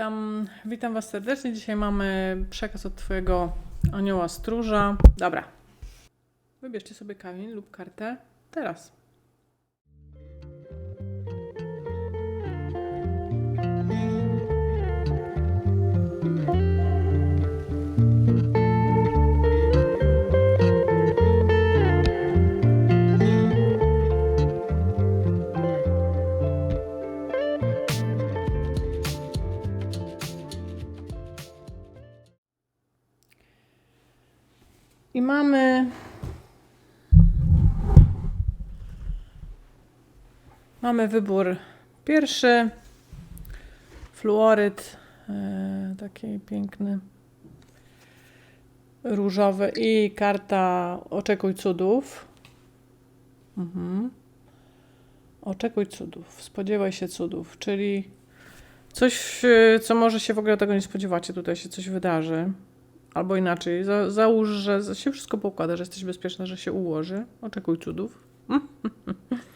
Witam, witam Was serdecznie. Dzisiaj mamy przekaz od Twojego anioła stróża. Dobra. Wybierzcie sobie kamień lub kartę teraz. I mamy. Mamy wybór pierwszy. Fluoryd. E, taki piękny. Różowy. I karta Oczekuj cudów. Mhm. Oczekuj cudów. Spodziewaj się cudów. Czyli coś, e, co może się w ogóle tego nie spodziewacie. Tutaj się coś wydarzy. Albo inaczej, za, załóż, że się wszystko pokłada, że jesteś bezpieczna, że się ułoży. Oczekuj cudów.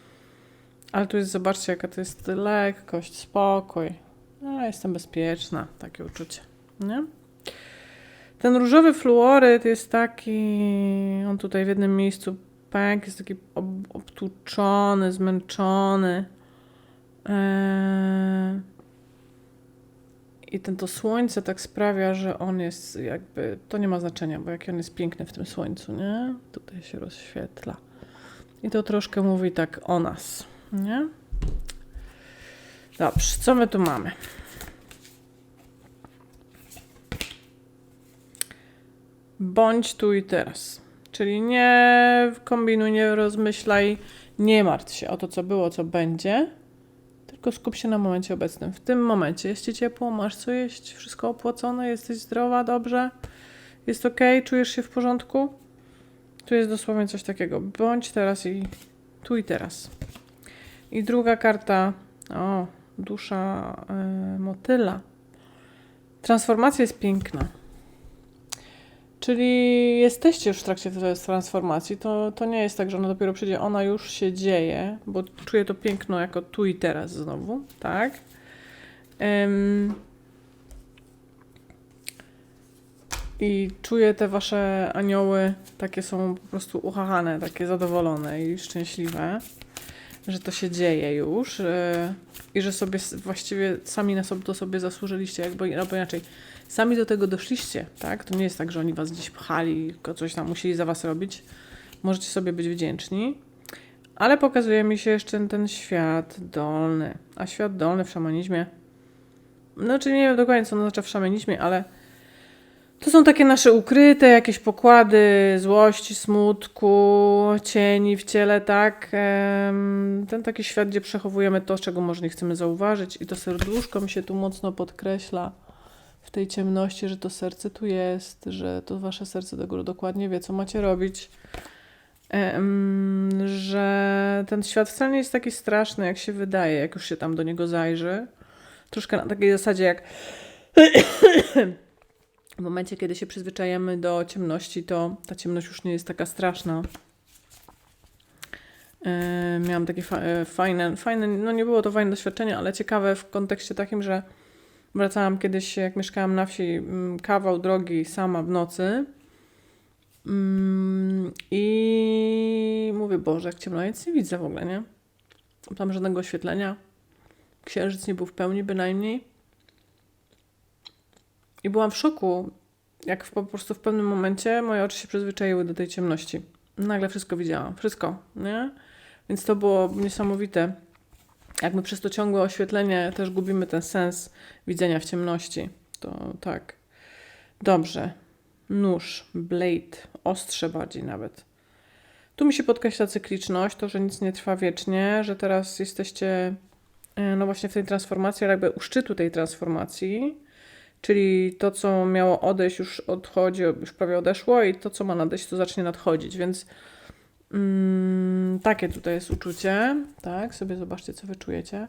Ale tu jest, zobaczcie, jaka to jest lekkość, spokój. A, jestem bezpieczna, takie uczucie, nie? Ten różowy fluoryd jest taki, on tutaj w jednym miejscu pęk, jest taki ob, obtłuczony, zmęczony. Eee... I ten to słońce tak sprawia, że on jest jakby, to nie ma znaczenia, bo jaki on jest piękny w tym słońcu, nie? Tutaj się rozświetla. I to troszkę mówi tak o nas, nie? Dobrze, co my tu mamy? Bądź tu i teraz. Czyli nie kombinuj, nie rozmyślaj, nie martw się o to, co było, co będzie tylko skup się na momencie obecnym. W tym momencie jest ci ciepło, masz co jeść, wszystko opłacone, jesteś zdrowa, dobrze, jest ok, czujesz się w porządku. Tu jest dosłownie coś takiego. Bądź teraz i tu i teraz. I druga karta, o, dusza y, motyla. Transformacja jest piękna. Czyli jesteście już w trakcie tej transformacji. To, to nie jest tak, że ona dopiero przyjdzie, ona już się dzieje, bo czuję to piękno jako tu i teraz znowu, tak? I czuję te wasze anioły, takie są po prostu uchachane, takie zadowolone i szczęśliwe, że to się dzieje już yy, i że sobie właściwie sami na sobie to sobie zasłużyliście, jakby albo inaczej sami do tego doszliście, tak? To nie jest tak, że oni was gdzieś pchali, tylko coś tam musieli za was robić. Możecie sobie być wdzięczni. Ale pokazuje mi się jeszcze ten świat dolny. A świat dolny w szamanizmie, no czy nie wiem dokładnie, co on oznacza w szamanizmie, ale to są takie nasze ukryte jakieś pokłady złości, smutku, cieni w ciele, tak? Ten taki świat, gdzie przechowujemy to, czego może nie chcemy zauważyć i to serduszko mi się tu mocno podkreśla w tej ciemności, że to serce tu jest, że to wasze serce tego dokładnie wie, co macie robić. Że ten świat wcale nie jest taki straszny, jak się wydaje, jak już się tam do niego zajrzy. Troszkę na takiej zasadzie, jak w momencie, kiedy się przyzwyczajemy do ciemności, to ta ciemność już nie jest taka straszna. E, Miałam takie e, fajne, fajne, no nie było to fajne doświadczenie, ale ciekawe w kontekście takim, że Wracałam kiedyś, jak mieszkałam na wsi, mm, kawał drogi sama w nocy. Mm, I mówię, Boże, jak ciemno, nic nie widzę w ogóle, nie? Tam żadnego oświetlenia. Księżyc nie był w pełni bynajmniej. I byłam w szoku, jak w, po prostu w pewnym momencie moje oczy się przyzwyczaiły do tej ciemności. Nagle wszystko widziałam, wszystko, nie? Więc to było niesamowite. Jak my przez to ciągłe oświetlenie też gubimy ten sens widzenia w ciemności, to tak. Dobrze. Nóż, blade, ostrze bardziej nawet. Tu mi się podkreśla cykliczność, to, że nic nie trwa wiecznie, że teraz jesteście e, no właśnie w tej transformacji, ale jakby u szczytu tej transformacji, czyli to, co miało odejść, już odchodzi, już prawie odeszło i to, co ma nadejść, to zacznie nadchodzić, więc Mm, takie tutaj jest uczucie. Tak, sobie zobaczcie, co wy czujecie.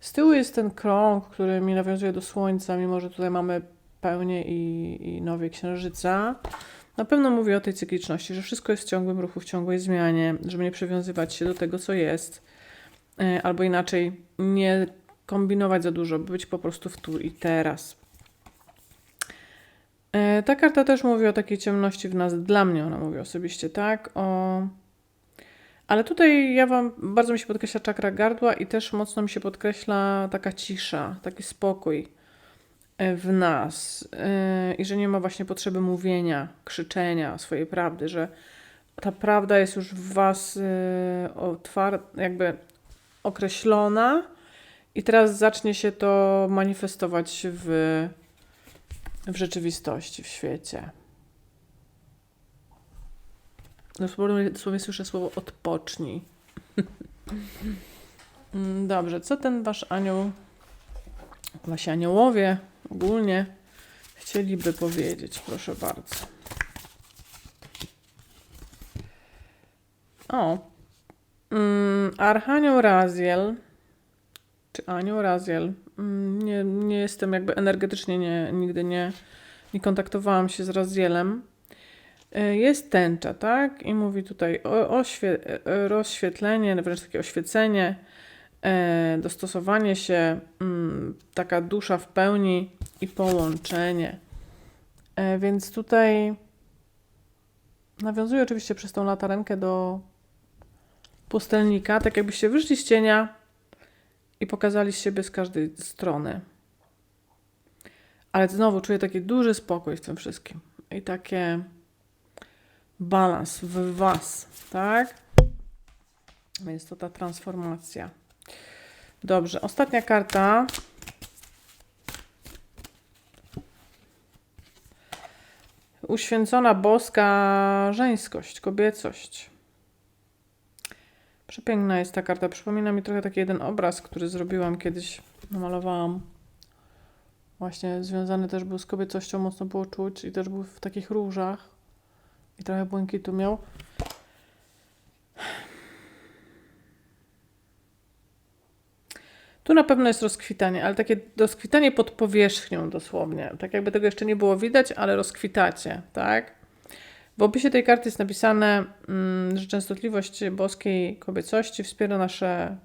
Z tyłu jest ten krąg, który mi nawiązuje do słońca, mimo że tutaj mamy pełnię i, i nowie księżyca. Na pewno mówię o tej cykliczności, że wszystko jest w ciągłym ruchu, w ciągłej zmianie, żeby nie przywiązywać się do tego, co jest, e, albo inaczej, nie kombinować za dużo, być po prostu w tu i teraz. E, Ta karta też mówi o takiej ciemności w nas, dla mnie ona mówi osobiście, tak? O... Ale tutaj ja wam, bardzo mi się podkreśla czakra gardła i też mocno mi się podkreśla taka cisza, taki spokój e, w nas e, i że nie ma właśnie potrzeby mówienia, krzyczenia swojej prawdy, że ta prawda jest już w was e, otwar- jakby określona i teraz zacznie się to manifestować w, w rzeczywistości, w świecie. Dosłownie, dosłownie słyszę słowo odpocznij. Mm, Dobrze, co ten wasz anioł, wasi aniołowie ogólnie chcieliby powiedzieć? Proszę bardzo. O, mm, Archanioł Raziel, czy Anioł Raziel, mm, nie, nie jestem jakby energetycznie, nie, nigdy nie, nie kontaktowałam się z Razielem. E, Jest tęcza, tak? I mówi tutaj o e, rozświetlenie, wręcz takie oświecenie, e, dostosowanie się, mm, taka dusza w pełni i połączenie. Więc tutaj nawiązuję oczywiście przez tą latarenkę do pustelnika, tak jakbyście wyszli z cienia i pokazali siebie z każdej strony. Ale znowu czuję taki duży spokój w tym wszystkim i takie balans w Was, tak? Więc to ta transformacja. Dobrze, ostatnia karta. Uświęcona boska żeńskość, kobiecość. Przepiękna jest ta karta. Przypomina mi trochę taki jeden obraz, który zrobiłam kiedyś, namalowałam. Właśnie związany też był z kobiecością, mocno było czuć i też był w takich różach i trochę błękitu miał. Tu na pewno jest rozkwitanie, ale takie rozkwitanie pod powierzchnią dosłownie. Tak jakby tego jeszcze nie było widać, ale rozkwitacie, tak? W opisie tej karty jest napisane, mm, że częstotliwość boskiej kobiecości wspiera nasze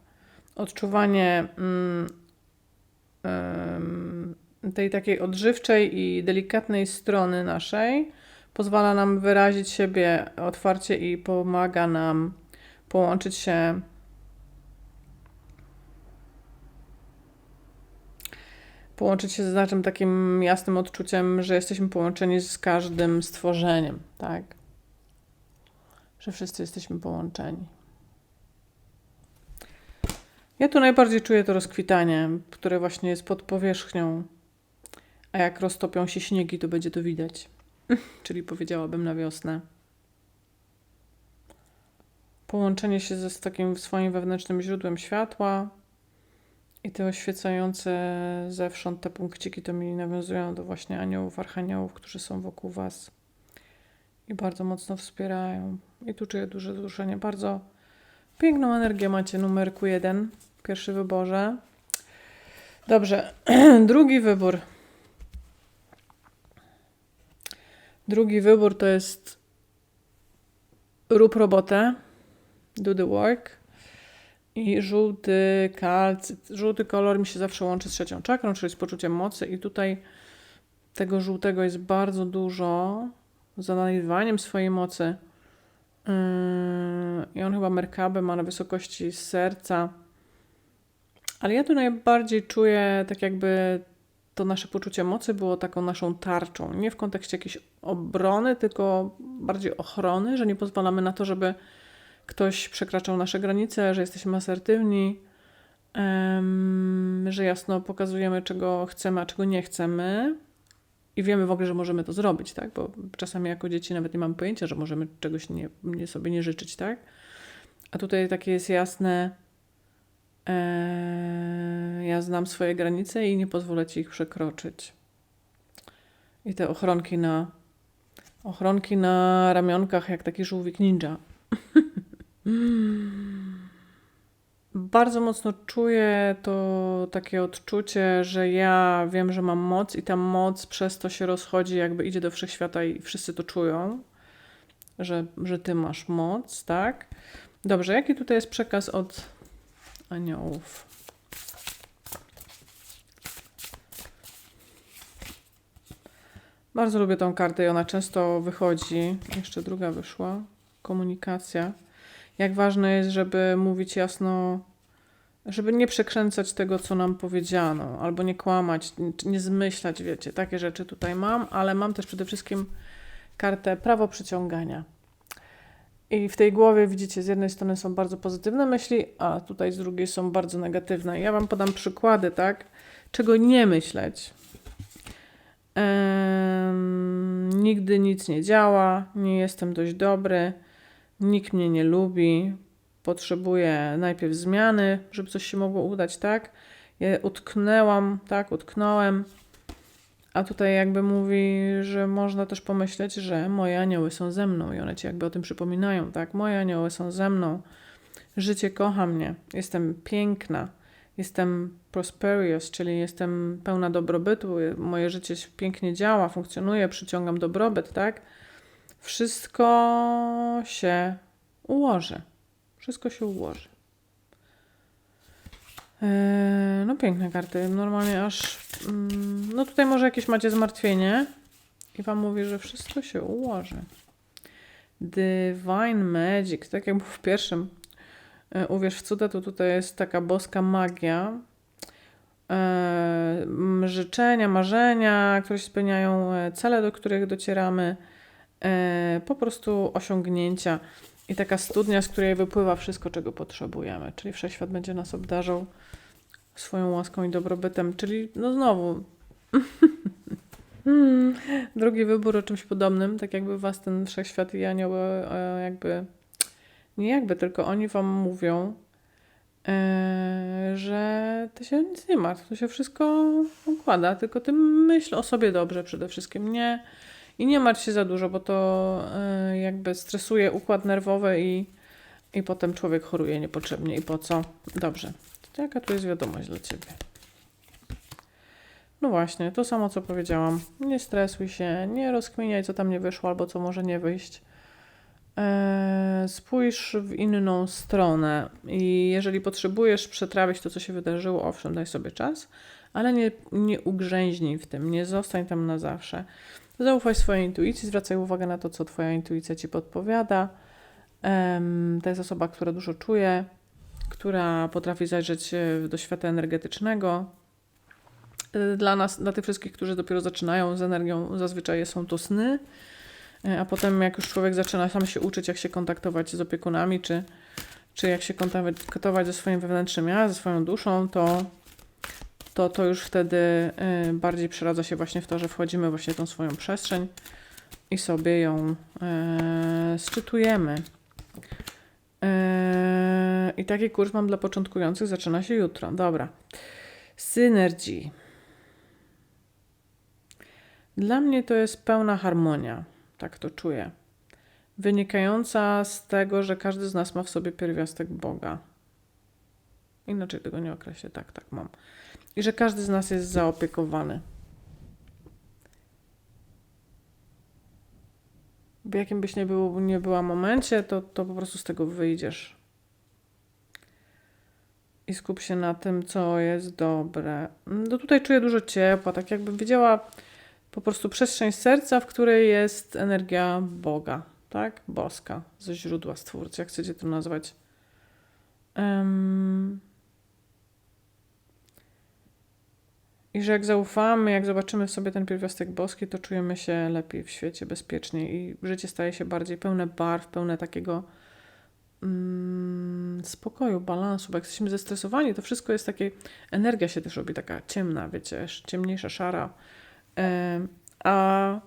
odczuwanie mm, tej takiej odżywczej i delikatnej strony naszej. Pozwala nam wyrazić siebie otwarcie i pomaga nam połączyć się połączyć się z naszym takim jasnym odczuciem, że jesteśmy połączeni z każdym stworzeniem, tak? Że wszyscy jesteśmy połączeni. Ja tu najbardziej czuję to rozkwitanie, które właśnie jest pod powierzchnią, a jak roztopią się śniegi, to będzie to widać. Czyli powiedziałabym na wiosnę. Połączenie się ze z takim swoim wewnętrznym źródłem światła, i te oświecające zewsząd te punkciki to mi nawiązują do właśnie aniołów, archaniołów, którzy są wokół Was i bardzo mocno wspierają. I tu czuję duże wzruszenie. Bardzo piękną energię macie numerku jeden, pierwszy wyborze. Dobrze, drugi wybór. Drugi wybór to jest rób robotę, do the work. I żółty kalcyt. Żółty kolor mi się zawsze łączy z trzecią czakrą, czyli z poczuciem mocy. I tutaj tego żółtego jest bardzo dużo. Naiwaniem swojej mocy. Yy, I on chyba merkabę ma na wysokości serca. Ale ja tu najbardziej czuję, tak jakby to nasze poczucie mocy było taką naszą tarczą. Nie w kontekście jakiejś obrony, tylko bardziej ochrony, że nie pozwalamy na to, żeby ktoś przekraczał nasze granice, że jesteśmy asertywni, że jasno pokazujemy, czego chcemy, a czego nie chcemy. I wiemy w ogóle, że możemy to zrobić, tak? Bo czasami jako dzieci nawet nie mamy pojęcia, że możemy czegoś nie, nie sobie nie życzyć, tak? A tutaj takie jest jasne, e, ja znam swoje granice i nie pozwolę ci ich przekroczyć. I te ochronki na, ochronki na ramionkach, jak taki żółwik ninja. Bardzo mocno czuję to takie odczucie, że ja wiem, że mam moc i ta moc przez to się rozchodzi, jakby idzie do wszechświata i wszyscy to czują, że, że ty masz moc, tak? Dobrze, jaki tutaj jest przekaz od aniołów? Bardzo lubię tą kartę i ona często wychodzi. Jeszcze druga wyszła. Komunikacja. Jak ważne jest, żeby mówić jasno, żeby nie przekręcać tego, co nam powiedziano, albo nie kłamać, nie zmyślać, wiecie. Takie rzeczy tutaj mam, ale mam też przede wszystkim kartę prawo przyciągania. I w tej głowie widzicie, z jednej strony są bardzo pozytywne myśli, a tutaj z drugiej są bardzo negatywne. Ja Wam podam przykłady, tak? Czego nie myśleć. Em, nigdy nic nie działa, nie jestem dość dobry, nikt mnie nie lubi, potrzebuję najpierw zmiany, żeby coś się mogło udać, tak? Ja utknęłam, tak, utknąłem, a tutaj jakby mówi, że można też pomyśleć, że moje anioły są ze mną i one ci jakby o tym przypominają, tak? Moje anioły są ze mną, życie kocha mnie, jestem piękna, jestem prosperous, czyli jestem pełna dobrobytu, moje życie pięknie działa, funkcjonuje, przyciągam dobrobyt, tak? Wszystko się ułoży. Wszystko się ułoży. Eee, no piękne karty. Normalnie aż... mm, No tutaj może jakieś macie zmartwienie i wam mówi, że wszystko się ułoży. Divine Magic, tak jak było w pierwszym e, Uwierz w cuda, to tutaj jest taka boska magia. E, życzenia, marzenia, które się spełniają, e, cele, do których docieramy, po prostu osiągnięcia i taka studnia, z której wypływa wszystko, czego potrzebujemy. Czyli wszechświat będzie nas obdarzał swoją łaską i dobrobytem, czyli no znowu drugi wybór o czymś podobnym, tak jakby was ten wszechświat i anioły e, jakby nie jakby, tylko oni wam mówią, e, że ty się nic nie martw, to się wszystko układa, tylko ty myśl o sobie dobrze przede wszystkim, nie i nie martw się za dużo, bo to e, jakby stresuje układ nerwowy i, i potem człowiek choruje niepotrzebnie. I po co? Dobrze. To jaka tu jest wiadomość dla ciebie? No właśnie, to samo co powiedziałam. Nie stresuj się, nie rozkminiaj, co tam nie wyszło albo co może nie wyjść. Eee, spójrz w inną stronę i jeżeli potrzebujesz przetrawić to, co się wydarzyło, owszem, daj sobie czas, ale nie, nie ugrzęźnij w tym, nie zostań tam na zawsze. Zaufaj swojej intuicji, zwracaj uwagę na to, co Twoja intuicja Ci podpowiada. To jest osoba, która dużo czuje, która potrafi zajrzeć e, do świata energetycznego. E, Dla nas, dla tych wszystkich, którzy dopiero zaczynają z energią, zazwyczaj są to sny, E, a potem jak już człowiek zaczyna sam się uczyć, jak się kontaktować z opiekunami, czy, czy jak się kontaktować ze swoim wewnętrznym ja, ze swoją duszą, to to, to już wtedy y, bardziej przeradza się właśnie w to, że wchodzimy właśnie w tą swoją przestrzeń i sobie ją y, sczytujemy. Y, I taki kurs mam dla początkujących, zaczyna się jutro. Dobra. Synergy. Dla mnie to jest pełna harmonia, tak to czuję. Wynikająca z tego, że każdy z nas ma w sobie pierwiastek Boga. Inaczej tego nie określę, tak, tak mam i że każdy z nas jest zaopiekowany. W jakim byś nie, był, nie była momencie, to, to po prostu z tego wyjdziesz. I skup się na tym, co jest dobre. No tutaj czuję dużo ciepła, tak jakbym widziała po prostu przestrzeń serca, w której jest energia Boga, tak? Boska, ze źródła stwórcy, jak chcecie to nazwać. Um, I że jak zaufamy, jak zobaczymy w sobie ten pierwiastek boski, to czujemy się lepiej w świecie, bezpieczniej i życie staje się bardziej pełne barw, pełne takiego mm, spokoju, balansu, bo jak jesteśmy zestresowani, to wszystko jest takie, energia się też robi taka ciemna, wiecie, ciemniejsza, szara. E, a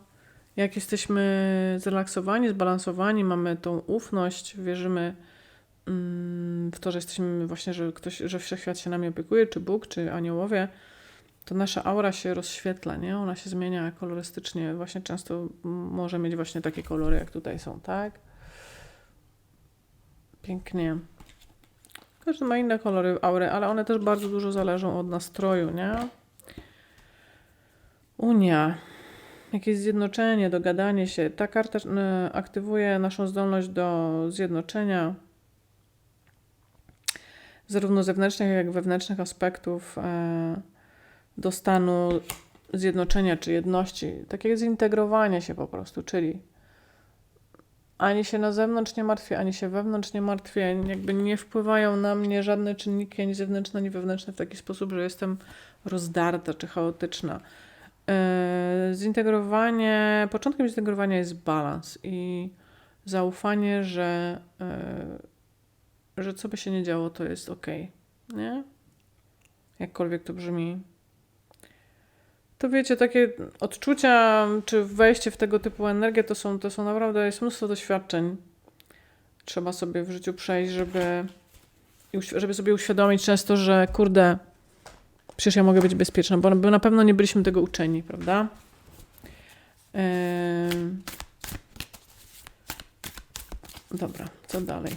jak jesteśmy zrelaksowani, zbalansowani, mamy tą ufność, wierzymy mm, w to, że jesteśmy właśnie, że ktoś, że wszechświat się nami opiekuje, czy Bóg, czy aniołowie, to nasza aura się rozświetla, nie? Ona się zmienia kolorystycznie. Właśnie często może mieć właśnie takie kolory, jak tutaj są, tak? Pięknie. Każdy ma inne kolory aury, ale one też bardzo dużo zależą od nastroju, nie? Unia. Jakieś zjednoczenie, dogadanie się. Ta karta e, aktywuje naszą zdolność do zjednoczenia zarówno zewnętrznych, jak i wewnętrznych aspektów e, do stanu zjednoczenia czy jedności. Takie zintegrowanie się po prostu, czyli ani się na zewnątrz nie martwię, ani się wewnątrz nie martwię. Jakby nie wpływają na mnie żadne czynniki, ani zewnętrzne, ani wewnętrzne w taki sposób, że jestem rozdarta czy chaotyczna. Yy, zintegrowanie, początkiem zintegrowania jest balans i zaufanie, że, yy, że co by się nie działo, to jest ok. Nie? Jakkolwiek to brzmi. To wiecie, takie odczucia, czy wejście w tego typu energię, to są, to są naprawdę, jest mnóstwo doświadczeń. Trzeba sobie w życiu przejść, żeby, żeby sobie uświadomić często, że kurde, przecież ja mogę być bezpieczna, bo na pewno nie byliśmy tego uczeni, prawda? Yy... Dobra, co dalej?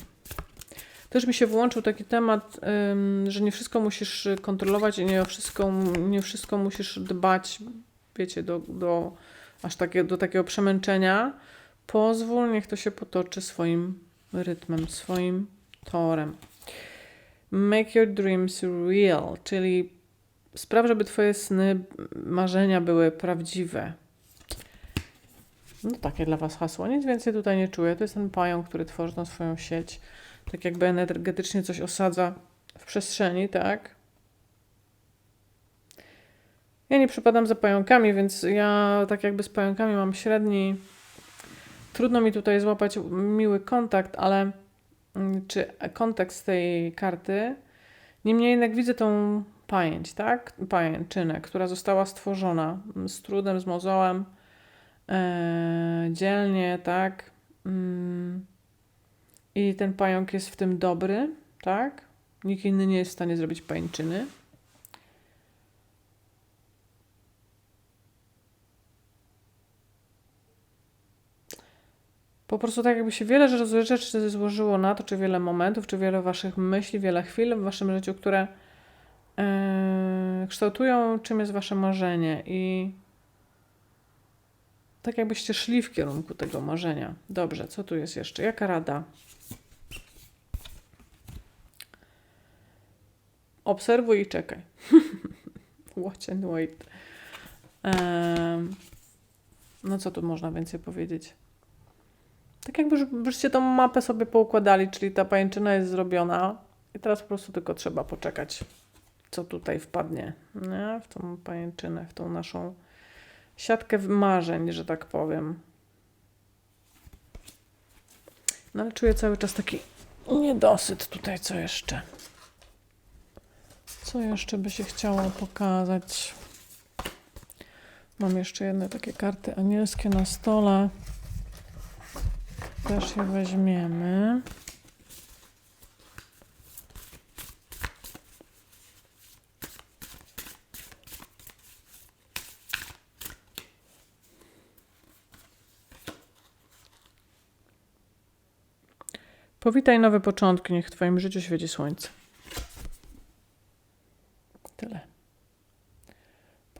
Też mi się włączył taki temat, że nie wszystko musisz kontrolować i nie wszystko, nie wszystko musisz dbać, wiecie, do, do aż takie, do takiego przemęczenia. Pozwól, niech to się potoczy swoim rytmem, swoim torem. Make your dreams real, czyli spraw, żeby twoje sny, marzenia były prawdziwe. No takie dla was hasło. Nic więcej tutaj nie czuję. To jest ten pająk, który tworzy tą swoją sieć tak jakby energetycznie coś osadza w przestrzeni, tak? Ja nie przypadam za pająkami, więc ja tak jakby z pająkami mam średni. Trudno mi tutaj złapać miły kontakt, ale mm, czy kontekst tej karty. Niemniej jednak widzę tą pajęć, tak? Pajęczynę, która została stworzona z trudem, z mozołem, yy, dzielnie, tak? Yy i ten pająk jest w tym dobry, tak? Nikt inny nie jest w stanie zrobić pańczyny. Po prostu tak jakby się wiele rzeczy złożyło na to, czy wiele momentów, czy wiele waszych myśli, wiele chwil w waszym życiu, które yy, kształtują, czym jest wasze marzenie i tak jakbyście szli w kierunku tego marzenia. Dobrze, co tu jest jeszcze? Jaka rada? Obserwuj i czekaj. Watch and wait. Um, no co tu można więcej powiedzieć? Tak jakbyście tą mapę sobie poukładali, czyli ta pajęczyna jest zrobiona i teraz po prostu tylko trzeba poczekać, co tutaj wpadnie nie? w tą pajęczynę, w tą naszą siatkę marzeń, że tak powiem. No ale czuję cały czas taki niedosyt tutaj, co jeszcze. Co jeszcze by się chciało pokazać? Mam jeszcze jedne takie karty anielskie na stole. Też je weźmiemy. Powitaj nowe początki, niech w Twoim życiu świeci słońce.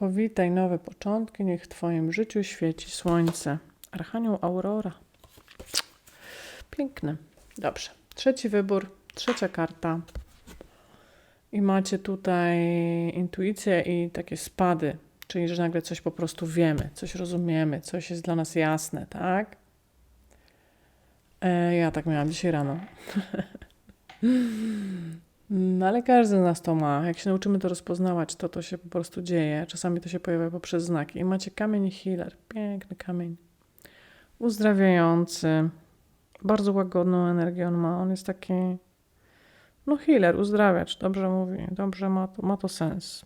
Powitaj nowe początki, niech w Twoim życiu świeci słońce. Archanioł Aurora. Piękny. Dobrze. Trzeci wybór, trzecia karta. I macie tutaj intuicję i takie spady, czyli że nagle coś po prostu wiemy, coś rozumiemy, coś jest dla nas jasne, tak? E, ja tak miałam dzisiaj rano. No ale każdy z nas to ma. Jak się nauczymy to rozpoznawać, to to się po prostu dzieje. Czasami to się pojawia poprzez znaki. I macie kamień healer. Piękny kamień. Uzdrawiający. Bardzo łagodną energię on ma. On jest taki no healer, uzdrawiacz. Dobrze mówi. Dobrze ma to, ma to sens.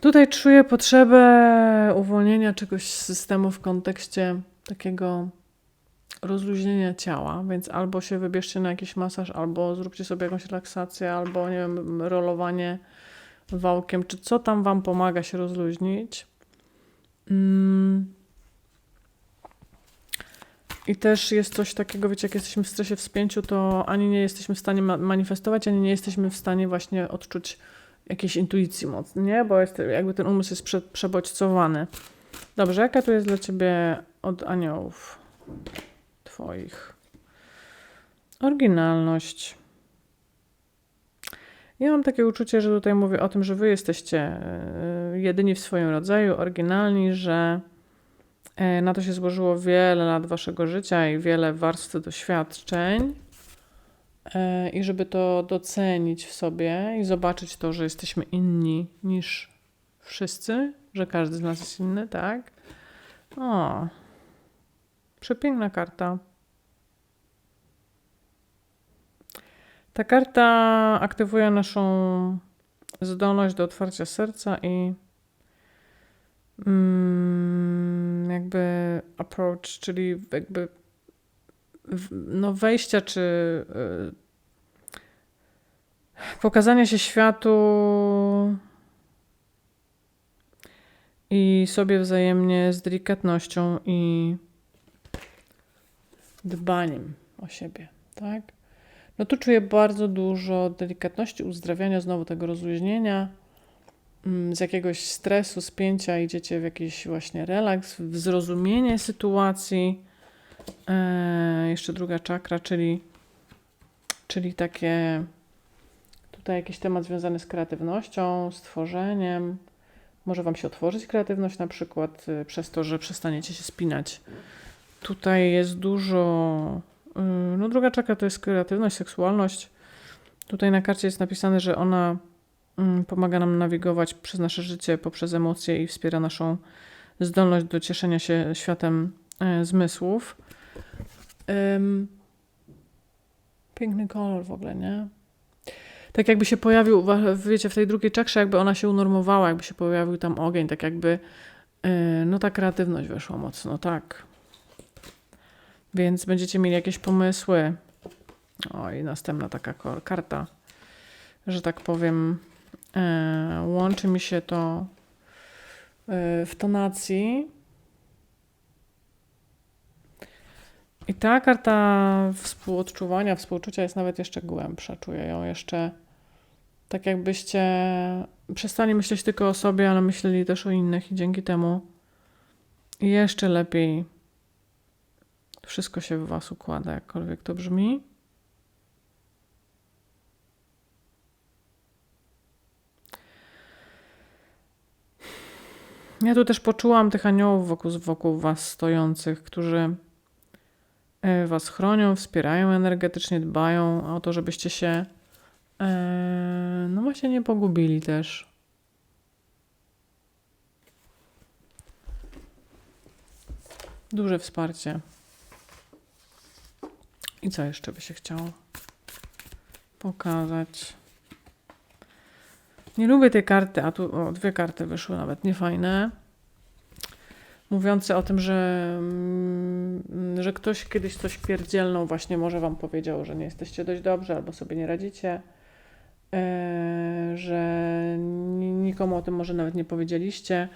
Tutaj czuję potrzebę uwolnienia czegoś z systemu w kontekście takiego rozluźnienia ciała, więc albo się wybierzcie na jakiś masaż, albo zróbcie sobie jakąś relaksację, albo nie wiem, rolowanie wałkiem, czy co tam Wam pomaga się rozluźnić. Mm. I też jest coś takiego, wiecie, jak jesteśmy w stresie, w spięciu, to ani nie jesteśmy w stanie ma- manifestować, ani nie jesteśmy w stanie właśnie odczuć jakiejś intuicji mocnej, nie? Bo jest, jakby ten umysł jest prze, przebodźcowany. Dobrze, jaka tu jest dla ciebie od aniołów twoich? Oryginalność. Ja mam takie uczucie, że tutaj mówię o tym, że wy jesteście e, jedyni w swoim rodzaju, oryginalni, że e, na to się złożyło wiele lat waszego życia i wiele warstw doświadczeń. E, I żeby to docenić w sobie i zobaczyć to, że jesteśmy inni niż wszyscy, że każdy z nas jest inny, tak? O, przepiękna karta. Ta karta aktywuje naszą zdolność do otwarcia serca i mm, jakby approach, czyli jakby no wejścia czy y, pokazania się światu i sobie wzajemnie z delikatnością i dbaniem o siebie, tak? No tu czuję bardzo dużo delikatności, uzdrawiania znowu tego rozluźnienia, mm, z jakiegoś stresu, spięcia idziecie w jakiś właśnie relaks, w zrozumienie sytuacji. E, jeszcze druga czakra, czyli, czyli takie tutaj jakiś temat związany z kreatywnością, z tworzeniem. Może Wam się otworzyć kreatywność na przykład y, przez to, że przestaniecie się spinać. Tutaj jest dużo. y, No, druga czakra to jest kreatywność, seksualność. Tutaj na karcie jest napisane, że ona mm, pomaga nam nawigować przez nasze życie, poprzez emocje i wspiera naszą zdolność do cieszenia się światem e, zmysłów. Piękny kolor w ogóle, nie? Tak jakby się pojawił, wiecie, w tej drugiej czakrze, jakby ona się unormowała, jakby się pojawił tam ogień, tak jakby, yy, no ta kreatywność weszła mocno, tak. Więc będziecie mieli jakieś pomysły. O, i następna taka karta, że tak powiem, e, łączy mi się to e, w tonacji. I ta karta współodczuwania, współczucia jest nawet jeszcze głębsza. Czuję ją jeszcze tak, jakbyście przestali myśleć tylko o sobie, ale myśleli też o innych, i dzięki temu jeszcze lepiej wszystko się w Was układa, jakkolwiek to brzmi. Ja tu też poczułam tych aniołów wokół, wokół Was stojących, którzy e, Was chronią, wspierają energetycznie, dbają o to, żebyście się e, no właśnie nie pogubili też. Duże wsparcie. I co jeszcze by się chciało pokazać? Nie lubię tej karty, a tu o, dwie karty wyszły nawet niefajne. Mówiące o tym, że, mm, że ktoś kiedyś coś pierdzielną właśnie może wam powiedział, że nie jesteście dość dobrzy albo sobie nie radzicie. e, że ni- nikomu o tym może nawet nie powiedzieliście.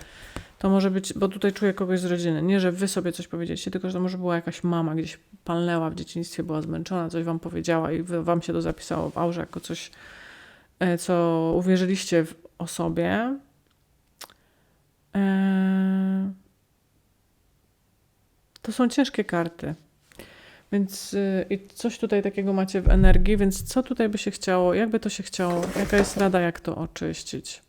To może być, bo tutaj czuję kogoś z rodziny. Nie, że wy sobie coś powiedzieliście, tylko że to może była jakaś mama gdzieś palnęła w dzieciństwie, była zmęczona, coś wam powiedziała i wam się to zapisało w aurze jako coś, e, co uwierzyliście w, o sobie. E, to są ciężkie karty. Więc y, i coś tutaj takiego macie w energii, więc co tutaj by się chciało, jakby to się chciało, jaka jest rada, jak to oczyścić?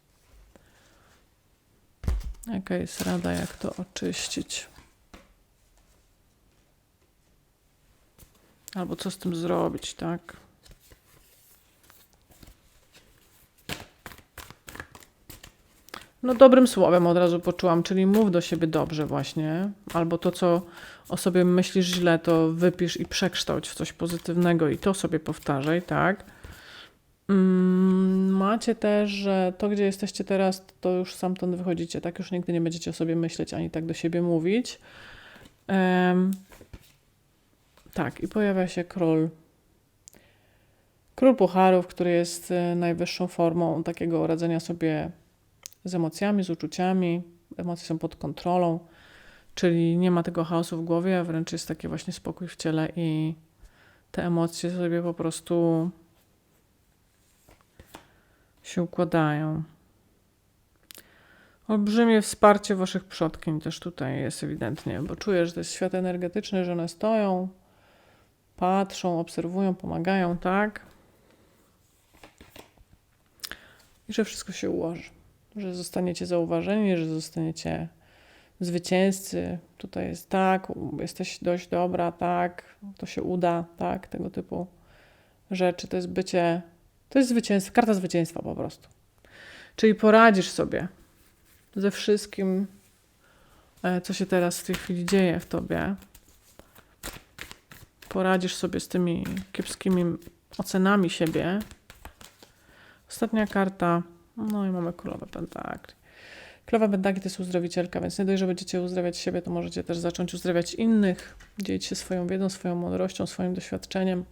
Jaka jest rada, jak to oczyścić? Albo co z tym zrobić, tak? No dobrym słowem od razu poczułam, czyli mów do siebie dobrze właśnie, albo to, co o sobie myślisz źle, to wypisz i przekształć w coś pozytywnego i to sobie powtarzaj, tak? Mm, macie też, że to, gdzie jesteście teraz, to już stamtąd wychodzicie, tak? Już nigdy nie będziecie o sobie myśleć, ani tak do siebie mówić. Em, tak, i pojawia się król. Król pucharów, który jest e, najwyższą formą takiego radzenia sobie z emocjami, z uczuciami. Emocje są pod kontrolą. Czyli nie ma tego chaosu w głowie, wręcz jest taki właśnie spokój w ciele i te emocje sobie po prostu się układają. Olbrzymie wsparcie waszych przodkiń też tutaj jest ewidentnie, bo czuję, że to jest świat energetyczny, że one stoją, patrzą, obserwują, pomagają, tak? I że wszystko się ułoży. Że zostaniecie zauważeni, że zostaniecie zwycięzcy. Tutaj jest tak, jesteś dość dobra, tak, to się uda, tak, tego typu rzeczy. To jest bycie, to jest zwycięstwo, karta zwycięstwa po prostu. Czyli poradzisz sobie ze wszystkim, e, co się teraz w tej chwili dzieje w tobie. Poradzisz sobie z tymi kiepskimi ocenami siebie. Ostatnia karta. No i mamy królowę pentakli. Królowa pentakli to jest uzdrowicielka, więc nie dość, że będziecie uzdrawiać siebie, to możecie też zacząć uzdrawiać innych, dzielić się swoją wiedzą, swoją mądrością, swoim doświadczeniem.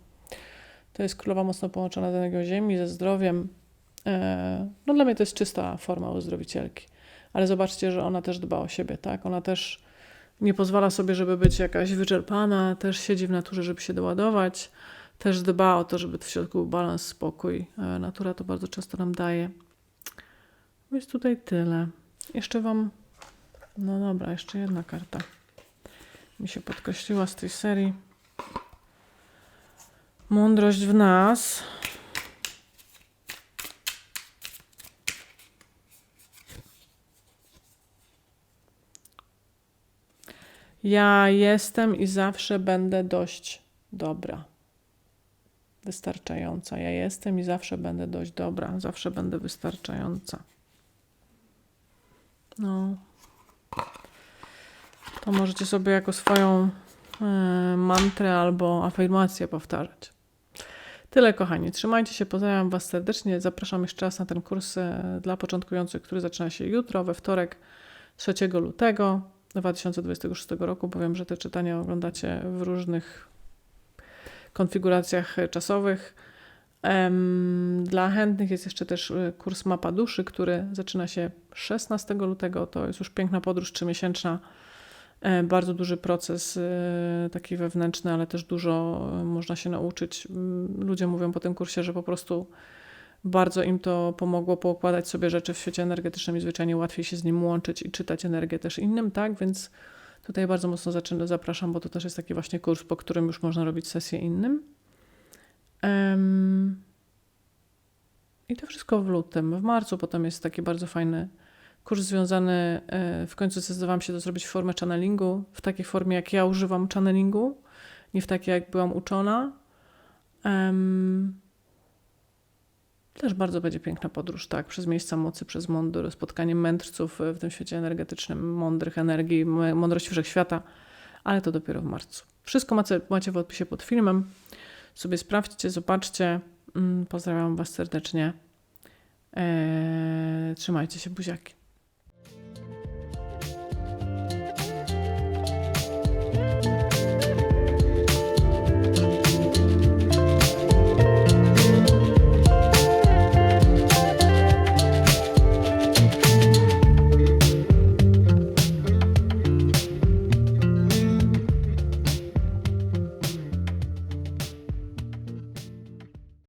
To jest królowa mocno połączona z energią ziemi, ze zdrowiem. E, No dla mnie to jest czysta forma uzdrowicielki. Ale zobaczcie, że ona też dba o siebie, tak? Ona też nie pozwala sobie, żeby być jakaś wyczerpana, też siedzi w naturze, żeby się doładować, też dba o to, żeby w środku był balans, spokój. E, Natura to bardzo często nam daje. Więc tutaj tyle. Jeszcze Wam. No dobra, jeszcze jedna karta. Mi się podkreśliła z tej serii. Mądrość w nas. Ja jestem i zawsze będę dość dobra. Wystarczająca. Ja jestem i zawsze będę dość dobra. Zawsze będę wystarczająca. No. To możecie sobie jako swoją e, mantrę albo afirmację powtarzać. Tyle, kochani. Trzymajcie się, pozdrawiam Was serdecznie. Zapraszam jeszcze raz na ten kurs e, dla początkujących, który zaczyna się jutro, we wtorek, 3 lutego 2026 roku. Powiem, że te czytania oglądacie w różnych konfiguracjach czasowych. Dla chętnych jest jeszcze też e, kurs Mapa Duszy, który zaczyna się 16 lutego. To jest już piękna podróż trzymiesięczna. E, Bardzo duży proces e, taki wewnętrzny, ale też dużo e, można się nauczyć. Mm, Ludzie mówią po tym kursie, że po prostu bardzo im to pomogło poukładać sobie rzeczy w świecie energetycznym i zwyczajnie łatwiej się z nim łączyć i czytać energię też innym, tak? Więc tutaj bardzo mocno zaczynam, zapraszam, bo to też jest taki właśnie kurs, po którym już można robić sesję innym. Em, I to wszystko w lutym. W marcu potem jest taki bardzo fajny kurs związany, e, w końcu zdecydowałam się to zrobić w formie channelingu, w takiej formie, jak ja używam channelingu, nie w takiej, jak byłam uczona. Em, też bardzo będzie piękna podróż, tak, przez miejsca mocy, przez mądry, spotkanie mędrców e, w tym świecie energetycznym, mądrych energii, mądrości wszechświata, ale to dopiero w marcu. Wszystko macie, macie w opisie pod filmem. Sobie sprawdźcie, zobaczcie. Mm, Pozdrawiam Was serdecznie. Eee, trzymajcie się, buziaki.